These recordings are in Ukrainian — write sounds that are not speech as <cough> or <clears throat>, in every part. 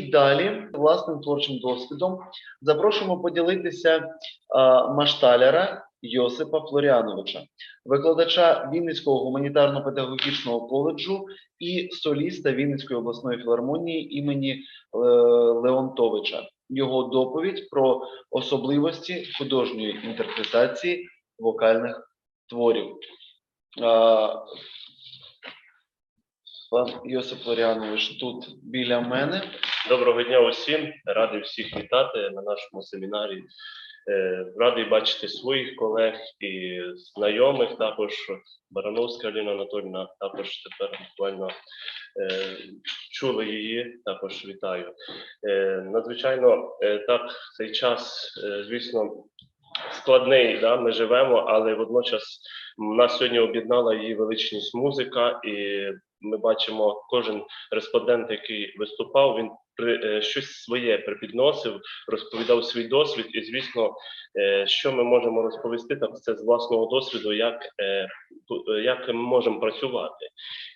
далі власним творчим досвідом запрошуємо поділитися а, машталяра Йосипа Флоріановича, викладача Вінницького гуманітарно-педагогічного коледжу і соліста Вінницької обласної філармонії імені е, Леонтовича. Його доповідь про особливості художньої інтерпретації вокальних творів. Пан Йосип Флоріанович тут біля мене. Доброго дня усім. Радий всіх вітати на нашому семінарі. Е, Радий бачити своїх колег і знайомих. Також Барановська Аліна Анатольовна, також тепер буквально е, чули її. Також вітаю. Е, Надзвичайно так цей час, звісно, складний. Да? Ми живемо, але водночас нас сьогодні об'єднала її величність музика, і ми бачимо кожен респондент, який виступав, він при е, щось своє припідносив, розповідав свій досвід, і звісно, е, що ми можемо розповісти, так це з власного досвіду, як, е, як ми можемо працювати.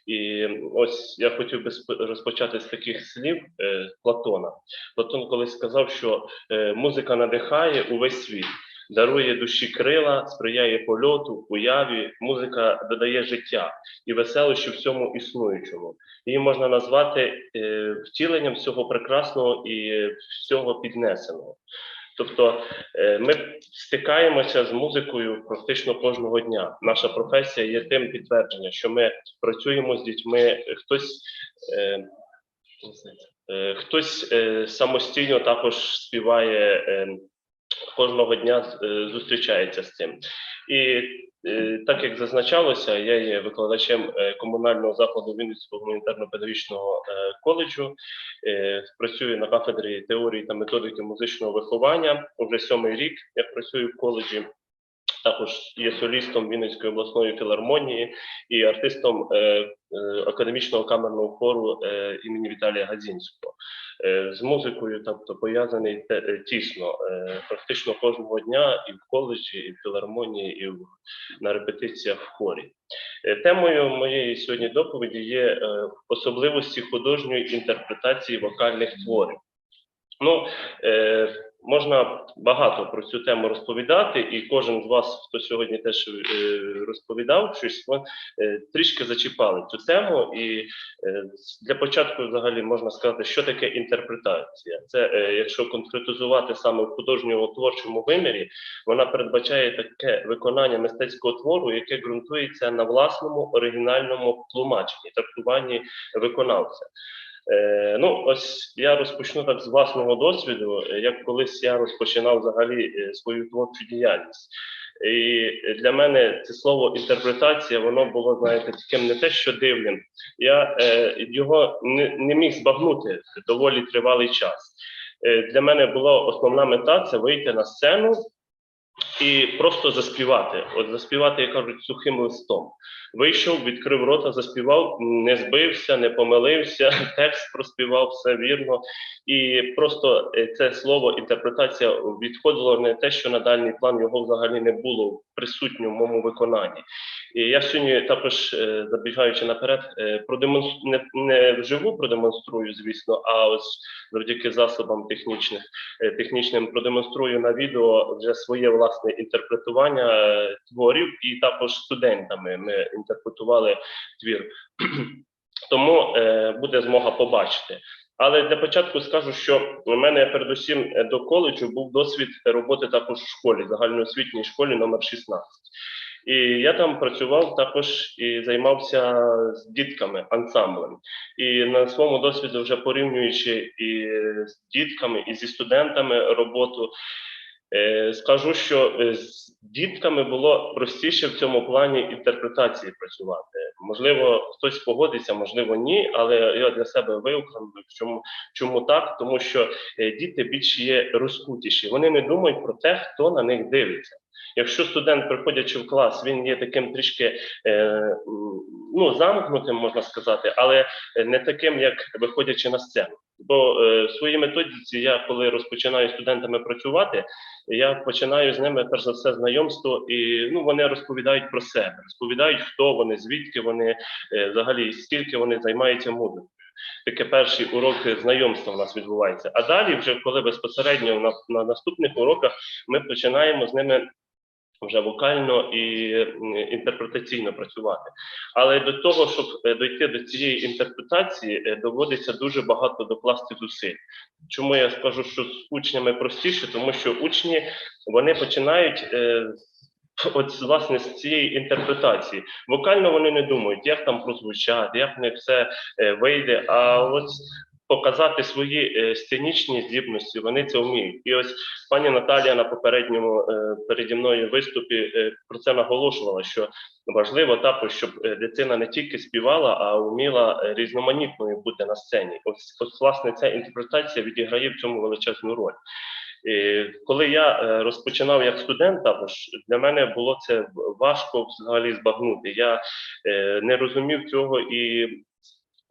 І ось я хотів би розпочати з таких слів Платона. Платон колись сказав, що музика надихає увесь світ. Дарує душі крила, сприяє польоту, уяві, музика додає життя і веселощі всьому існуючому. Її можна назвати е, втіленням всього прекрасного і всього піднесеного. Тобто е, ми стикаємося з музикою практично кожного дня. Наша професія є тим підтвердження, що ми працюємо з дітьми. Хтось, е, е, хтось самостійно також співає. Кожного дня е, зустрічається з цим. І е, так як зазначалося, я є викладачем е, комунального закладу Вінницького гуманітарно-педагогічного коледжу. Працюю на кафедрі теорії та методики музичного виховання. Уже сьомий рік я працюю в коледжі. Також є солістом Вінницької обласної філармонії і артистом е, е, академічного камерного хору е, імені Віталія Гадзінського. З музикою, тобто пов'язаний тісно, практично кожного дня і в коледжі, і в філармонії, і на репетиціях в хорі. Темою моєї сьогодні доповіді є особливості художньої інтерпретації вокальних творів. Ну, можна багато про цю тему розповідати, і кожен з вас, хто сьогодні теж е, розповідав щось, е, трішки зачіпали цю тему. І е, для початку, взагалі, можна сказати, що таке інтерпретація. Це якщо конкретизувати саме в художньому творчому вимірі, вона передбачає таке виконання мистецького твору, яке ґрунтується на власному оригінальному тлумаченні, трактуванні виконавця. Е, ну, ось я розпочну так з власного досвіду, е, як колись я розпочинав взагалі е, свою творчу діяльність. І для мене це слово інтерпретація, воно було, знаєте, таким не те, що дивним. Я е, його не, не міг збагнути доволі тривалий час. Е, для мене була основна мета це вийти на сцену і просто заспівати. От заспівати, як кажуть, сухим листом. Вийшов, відкрив рота, заспівав, не збився, не помилився, <laughs> текст проспівав, все вірно. І просто е, це слово інтерпретація відходило не те, що на дальній план його взагалі не було в моєму виконанні. І я сьогодні також, е, забігаючи наперед, е, продемонс... не, не вживу продемонструю, звісно, а ось завдяки засобам технічних, технічним продемонструю на відео вже своє власне інтерпретування е, творів, і також студентами ми інтерпретували твір. <clears throat> Тому е, буде змога побачити. Але для початку скажу, що у мене передусім е, до коледжу був досвід роботи також в школі, загальноосвітній школі номер 16. І я там працював також і займався з дітками ансамблем. І на своєму досвіді, вже порівнюючи і з дітками, і зі студентами роботу, скажу, що е, з дітками було простіше в цьому плані інтерпретації працювати. Можливо, хтось погодиться, можливо, ні, але я для себе виокремлив, чому, чому так, тому що е, діти більш є розкутіші. Вони не думають про те, хто на них дивиться. Якщо студент, приходячи в клас, він є таким трішки е, ну, замкнутим, можна сказати, але не таким, як виходячи на сцену. Бо е, в своїй методиці я, коли розпочинаю студентами працювати, я починаю з ними перш за все знайомство, і ну вони розповідають про себе, розповідають, хто вони, звідки вони е, взагалі, скільки вони займаються музикою. Таке перший урок знайомства у нас відбувається. А далі, вже коли безпосередньо на, на наступних уроках ми починаємо з ними вже вокально і інтерпретаційно працювати. Але до того, щоб е, дойти до цієї інтерпретації, е, доводиться дуже багато докласти зусиль. Чому я скажу, що з учнями простіше, тому що учні вони починають. е, От власне з цієї інтерпретації вокально вони не думають, як там прозвучати, як них все вийде. А от показати свої е, сценічні здібності вони це вміють. І ось пані Наталія на попередньому е, переді мною виступі е, про це наголошувала, що важливо також, щоб дитина не тільки співала, а вміла різноманітною бути на сцені. Ось, ось власне ця інтерпретація відіграє в цьому величезну роль. І коли я розпочинав як студент, також для мене було це важко взагалі збагнути. Я не розумів цього і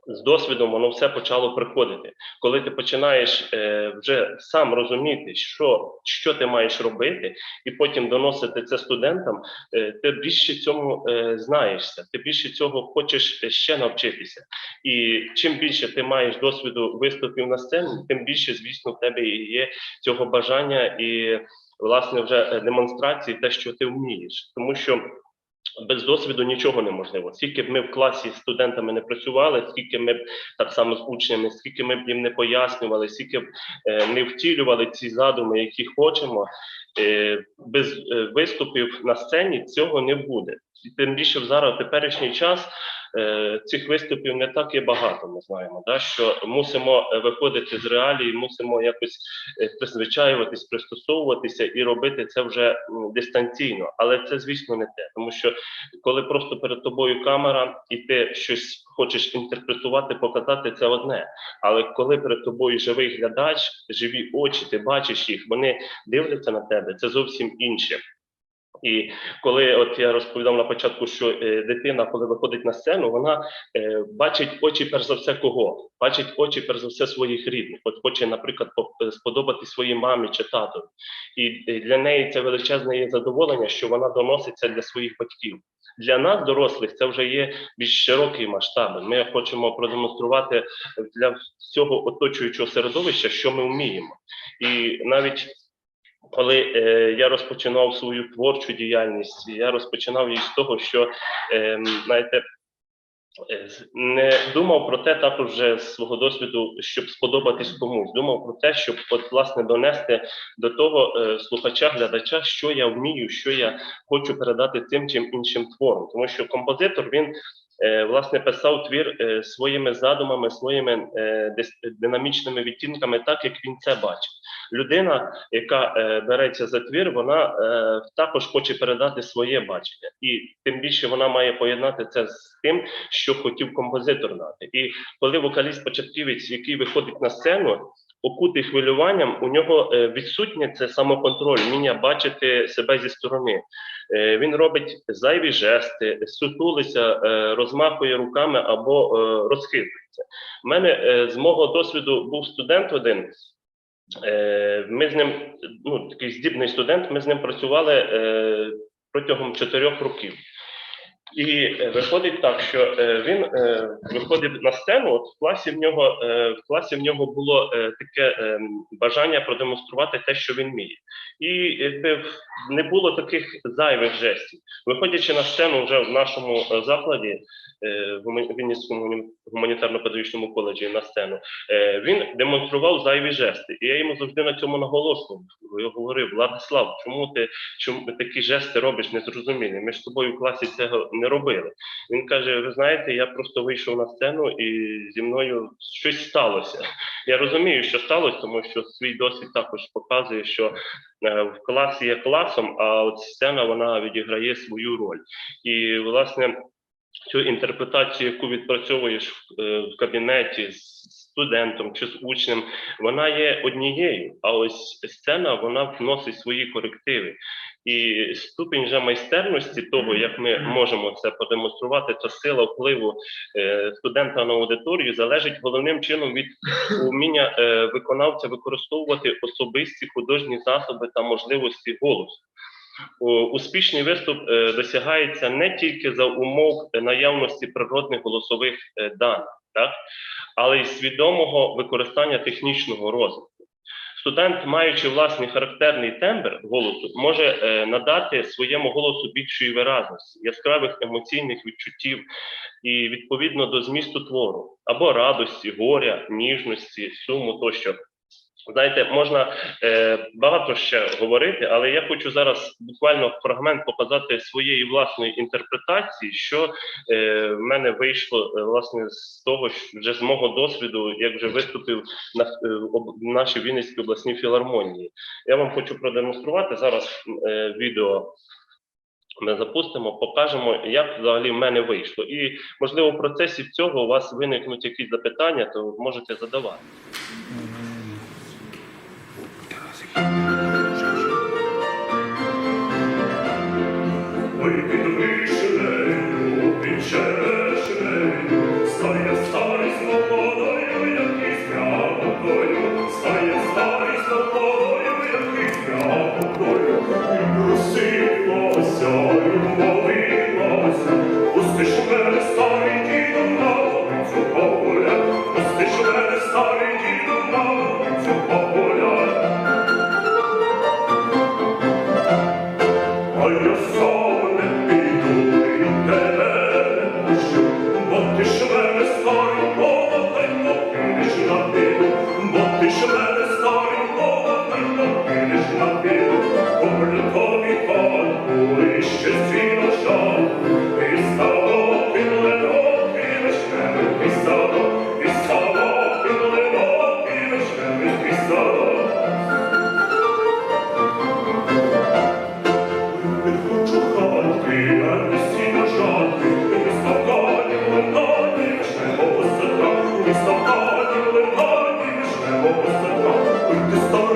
з досвідом воно все почало приходити. Коли ти починаєш е, вже сам розуміти, що, що ти маєш робити, і потім доносити це студентам, е, ти більше цьому е, знаєшся, ти більше цього хочеш ще навчитися. І чим більше ти маєш досвіду виступів на сцені, тим більше, звісно, в тебе є цього бажання і власне вже е, демонстрації, те, що ти вмієш, тому що. Без досвіду нічого неможливо. Скільки б ми в класі з студентами не працювали, скільки ми б так само з учнями, скільки ми б їм не пояснювали, скільки б е, не втілювали ці задуми, які хочемо, е, без е, виступів на сцені цього не буде. І Тим більше в зараз в теперішній час е, цих виступів не так і багато. Ми знаємо, да, що мусимо е, виходити з реалії, мусимо якось е, призвичаюватись, пристосовуватися і робити це вже дистанційно. Але це, звісно, не те, тому що коли просто перед тобою камера і ти щось хочеш інтерпретувати, показати, це одне. Але коли перед тобою живий глядач, живі очі, ти бачиш їх, вони дивляться на тебе, це зовсім інше. І коли от я розповідав на початку, що е, дитина, коли виходить на сцену, вона е, бачить очі перш за все кого? Бачить очі перш за все своїх рідних. От хоче, наприклад, е, сподобати своїй мамі чи тату. І для неї це величезне є задоволення, що вона доноситься для своїх батьків. Для нас, дорослих, це вже є більш широкий масштаб. Ми хочемо продемонструвати для всього оточуючого середовища, що ми вміємо. І навіть коли е, я розпочинав свою творчу діяльність, я розпочинав її з того, що е, знаєте. Не думав про те також вже з свого досвіду, щоб сподобатись комусь. Думав про те, щоб от власне донести до того е, слухача, глядача, що я вмію, що я хочу передати тим чим іншим твором. Тому що композитор він власне писав твір е, своїми задумами, своїми е, динамічними відтінками, так як він це бачить. Людина, яка е, береться за твір, вона е, також хоче передати своє бачення, і тим більше вона має поєднати це з тим, що хотів композитор дати. І коли вокаліст-початківець, який виходить на сцену, окутий хвилюванням, у нього е, відсутнє це самоконтроль, вміння бачити себе зі сторони. Е, Він робить зайві жести, сутулиться, е, розмахує руками або розхитується. У мене з мого досвіду був студент один. Ми з ним, ну такий здібний студент, ми з ним працювали протягом чотирьох років. І е, виходить так, що е, він виходить виходив на сцену. От в класі в нього е, в класі в нього було е, таке е, бажання продемонструвати те, що він вміє, і не було таких зайвих жестів. Виходячи на сцену вже в нашому е, закладі, е, в Вінницькому гуманітарно-педагогічному коледжі на сцену, е, він демонстрував зайві жести. І я йому завжди на цьому наголошував. Я говорив, Владислав, чому ти чому такі жести робиш незрозумілі? Ми з тобою в класі цього не робили. Він каже: Ви знаєте, я просто вийшов на сцену і зі мною щось сталося. Я розумію, що сталося, тому що свій досвід також показує, що е, в класі є класом, а от сцена вона відіграє свою роль. І власне цю інтерпретацію, яку відпрацьовуєш в, е, в кабінеті з студентом чи з учнем, вона є однією, а ось сцена вона вносить свої корективи. І ступінь же майстерності того, як ми можемо це продемонструвати, та сила впливу е, студента на аудиторію залежить головним чином від уміння е, виконавця використовувати особисті художні засоби та можливості голосу. О, Успішний виступ е, досягається не тільки за умов наявності природних голосових е, даних. так? але й свідомого використання технічного розвитку. Студент, маючи власний характерний тембр голосу, може е, надати своєму голосу більшої виразності, яскравих емоційних відчуттів і відповідно до змісту твору або радості, горя, ніжності, суму тощо. Знаєте, можна е, багато ще говорити, але я хочу зараз буквально фрагмент показати своєї власної інтерпретації, що е, в мене вийшло е, власне з того, що вже з мого досвіду, як вже виступив на е, об- нашій Вінницькій обласній філармонії. Я вам хочу продемонструвати зараз е, відео. Ми запустимо, покажемо, як взагалі в мене вийшло. І можливо, в процесі цього у вас виникнуть якісь запитання, то можете задавати. Садка. Ой, ти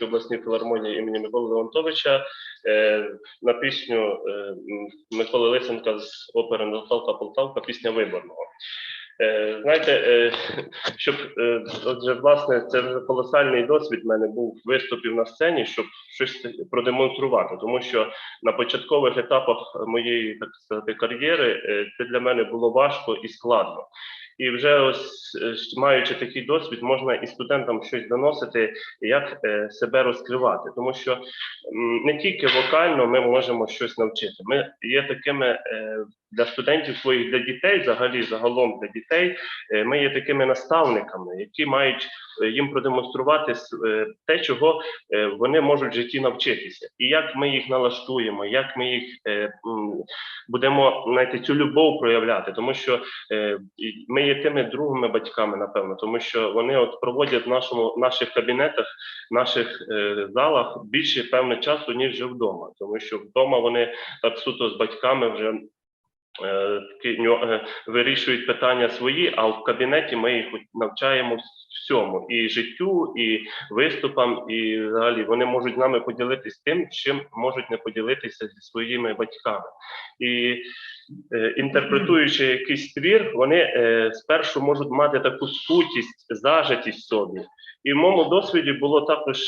Вінницькій обласній філармонії імені Миколи Леонтовича е, на пісню е, Миколи Лисенка з опери Наталка Полтавка, пісня виборного. Е, знаєте, <laughs> щоб отже, власне, це вже колосальний досвід в мене був виступів на сцені, щоб щось продемонструвати, тому що на початкових етапах моєї так сказати кар'єри це для мене було важко і складно. І вже ось е, маючи такий досвід, можна і студентам щось доносити, як е, себе розкривати, тому що не тільки вокально ми можемо щось навчити. Ми є такими е, для студентів своїх, для дітей, взагалі загалом для дітей. е, Ми є такими наставниками, які мають е, їм продемонструвати е, те, чого вони можуть в житті навчитися, і як ми їх налаштуємо, як ми їх будемо знаєте, цю любов проявляти, тому що ми є тими другими батьками, напевно, тому що вони от проводять в нашому наших кабінетах, наших залах більше певне часу, ніж вже вдома, тому що вдома вони так суто з батьками вже. Е, е, Вирішують питання свої, а в кабінеті ми їх навчаємо всьому і життю, і виступам, і взагалі вони можуть з нами поділитися тим, чим можуть не поділитися зі своїми батьками. І е, інтерпретуючи якийсь твір, вони спершу можуть мати таку скутість, зажитість собі. І в моєму досвіді було також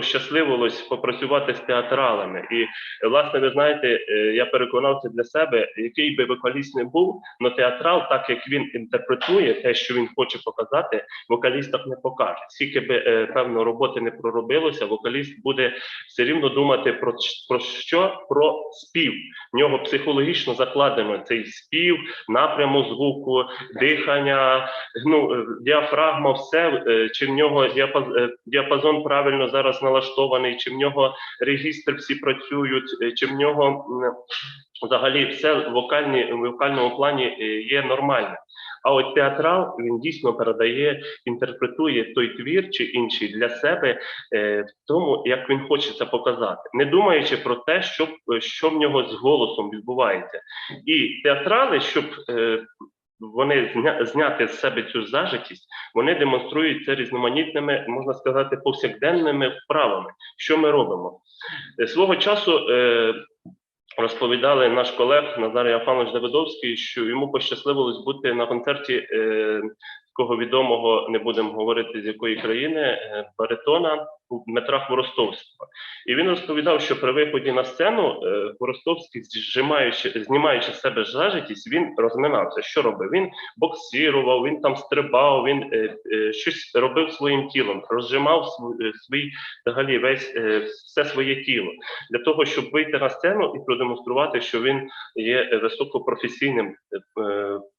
пощасливилось попрацювати з театралами. І власне, ви знаєте, е, я переконався для себе, який би вокаліст не був, але театрал, так як він інтерпретує те, що він хоче показати, вокаліст так не покаже. Скільки би е, певно роботи не проробилося, вокаліст буде все рівно думати про, про що? Про спів. В нього психологічно закладено цей спів, напряму звуку, дихання, ну е, діафрагма, все чи в нього діапазон правильно зараз налаштований, чи в нього регістр всі працюють, е, чи в нього взагалі все в вокальному плані е, є нормальне. А от театрал він дійсно передає, інтерпретує той твір чи інший для себе е, в тому, як він хоче це показати, не думаючи про те, що, що в нього з голосом відбувається. І театрали, щоб вони зня, зняти з себе цю зажитість, вони демонструють це різноманітними, можна сказати, повсякденними вправами. Що ми робимо? Е, Свого часу е, розповідали наш колег Назарій Афанович Давидовський, що йому пощасливилось бути на концерті е, такого відомого, не будемо говорити з якої країни, е, баритона Дмитра Хворостовського. І він розповідав, що при виході на сцену е, Хворостовський, зжимаючи, знімаючи з себе зажитість, він розминався. Що робив? Він боксірував, він там стрибав, він е, щось робив своїм тілом, розжимав св- свій взагалі весь все своє тіло для того, щоб вийти на сцену і продемонструвати, що він є високопрофесійним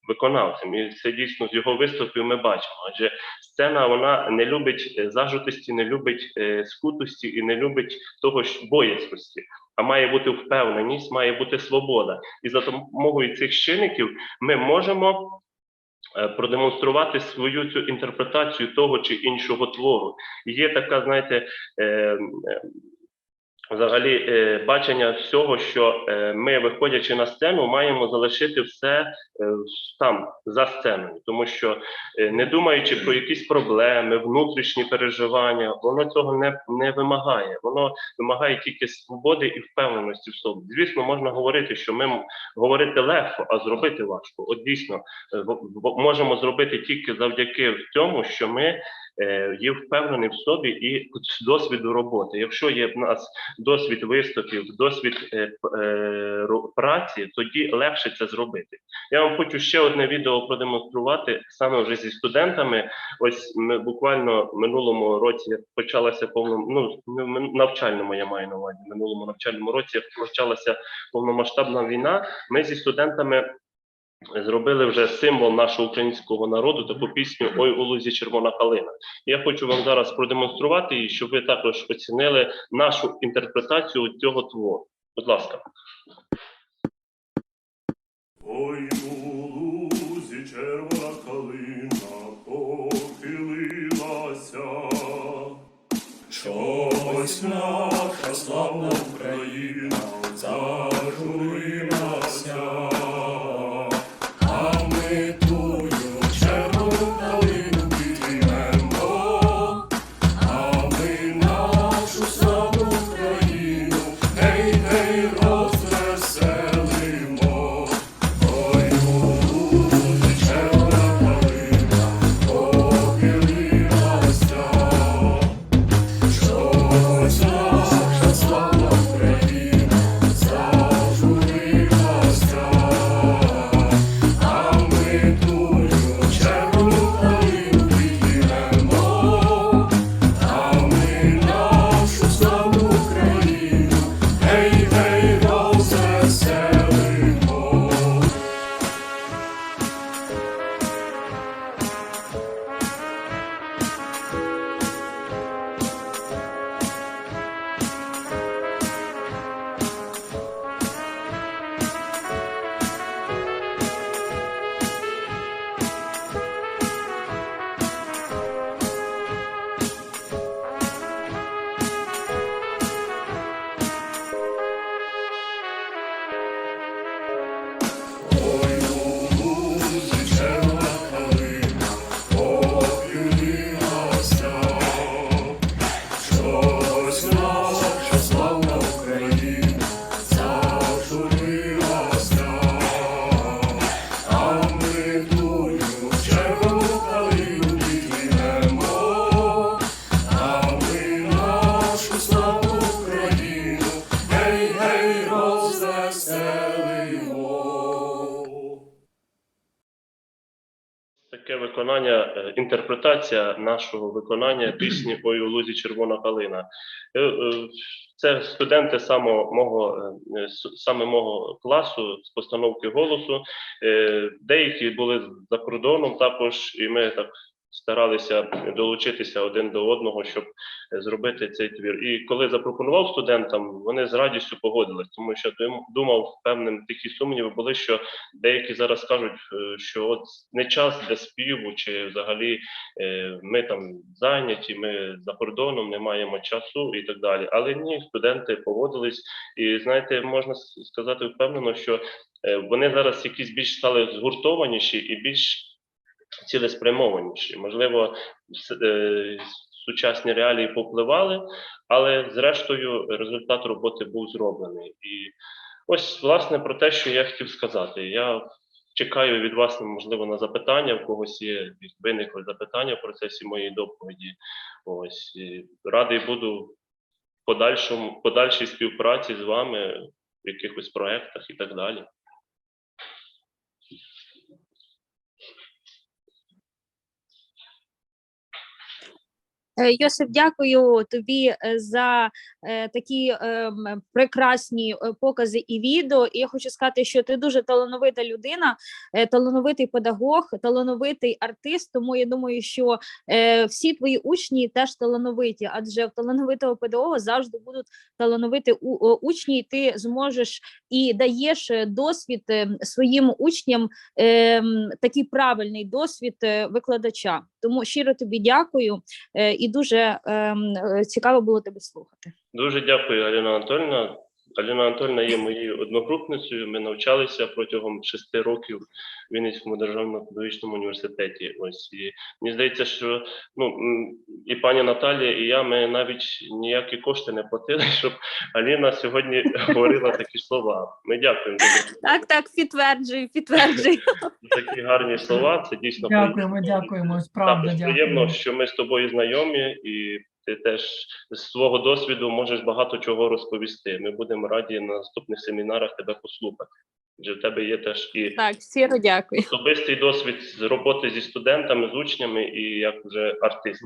виконавцем. І це дійсно з його виступів ми бачимо. Адже сцена вона не любить е, зажитості, не любить е, скутості і не любить того ж боязкості. А має бути впевненість, має бути свобода. І за допомогою цих чинників ми можемо е, продемонструвати свою цю інтерпретацію того чи іншого твору. Є така, знаєте, взагалі е, бачення всього, що е, ми, виходячи на сцену, маємо залишити все е, там за сценою, тому що не думаючи про якісь проблеми, внутрішні переживання, воно цього не, не вимагає. Воно вимагає тільки свободи і впевненості в собі. Звісно, можна говорити, що ми говорити легко, а зробити важко. От дійсно можемо зробити тільки завдяки цьому, що ми є впевнені в собі і з досвіду роботи. Якщо є в нас досвід виступів, досвід е, е, праці, тоді легше це зробити. Я вам хочу ще одне відео продемонструвати саме вже зі студентами. Ось ми буквально в минулому році почалася повно, ну мин- навчальному, я маю на увазі. Минулому навчальному році почалася повномасштабна війна. Ми зі студентами. Зробили вже символ нашого українського народу таку пісню Ой у лузі червона калина. Я хочу вам зараз продемонструвати її, щоб ви також оцінили нашу інтерпретацію цього твору. Будь ласка. Ой, у лузі червона калина похилилася. Чогось наша славна Україна зажурилася. Виконання, е, інтерпретація нашого виконання <clears throat> пісні Ой у лузі червона калина. Е, е, Це студенти самого мого саме мого класу з постановки голосу. Деякі були за кордоном також, і ми так старалися долучитися один до одного, щоб зробити цей твір. І коли запропонував студентам, вони з радістю погодились, тому що думав, певним такі сумніви були, що деякі зараз кажуть, е, що от не час для співу, чи взагалі е, ми там зайняті, ми за кордоном не маємо часу і так далі. Але ні, студенти погодились, і знаєте, можна сказати впевнено, що е, вони зараз якісь більш стали згуртованіші і більш цілеспрямованіші. Можливо, е, сучасні реалії попливали, але зрештою результат роботи був зроблений. І ось власне про те, що я хотів сказати. Я чекаю від вас, можливо, на запитання. В когось є виникли запитання в процесі моєї доповіді. Ось і радий буду подальшому подальшій співпраці з вами в якихось проектах і так далі. Йосип, дякую тобі е, за е, такі прекрасні е, покази і відео. І я хочу сказати, що ти дуже талановита людина, е, талановитий педагог, талановитий артист. Тому я думаю, що е, всі твої учні теж талановиті, адже в талановитого педагога завжди будуть талановиті учні, і ти зможеш і даєш е, досвід е, своїм учням, такий правильний досвід е, викладача. Тому щиро тобі дякую. Е, і дуже ем, е, цікаво було тебе слухати. Дуже дякую, Аліна Анатольовна. Аліна Анатольовна є моєю одногрупницею. Ми навчалися протягом шести років в Вінницькому державному педагогічному університеті. Ось і мені здається, що ну і пані Наталія, і я ми навіть ніякі кошти не платили, <laughs> щоб Аліна сьогодні говорила такі слова. Ми дякуємо Так, так, підтверджую, підтверджую. такі гарні слова. Це дійсно Дякуємо, дякуємо. Справді дякуємо. приємно, що ми з тобою знайомі, і ти теж з свого досвіду можеш багато чого розповісти. Ми будемо раді на наступних семінарах тебе послухати. Адже в тебе є теж і Так, щиро дякую. особистий досвід з роботи зі студентами, з учнями і як вже артист.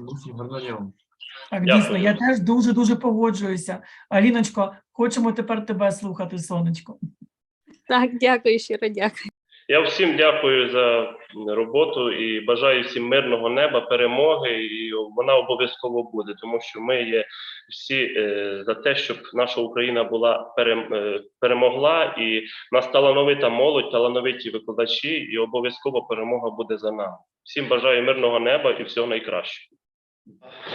Так, Дякую. дійсно, я теж дуже дуже погоджуюся. Аліночко, хочемо тепер тебе слухати, сонечко. Так, дякую, щиро дякую. Я всім дякую за роботу і бажаю всім мирного неба, перемоги. І вона обов'язково буде, тому що ми є всі е, за те, щоб наша Україна була е, перемогла, і нас талановита молодь, талановиті викладачі, і обов'язково перемога буде за нами. Всім бажаю мирного неба і всього найкращого.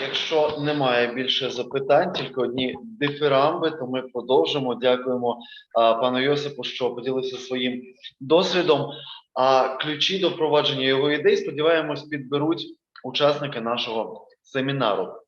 Якщо немає більше запитань, тільки одні диферамби, то ми продовжимо. Дякуємо а, пану Йосипу, що поділився своїм досвідом. А ключі до впровадження його ідей, сподіваємось, підберуть учасники нашого семінару.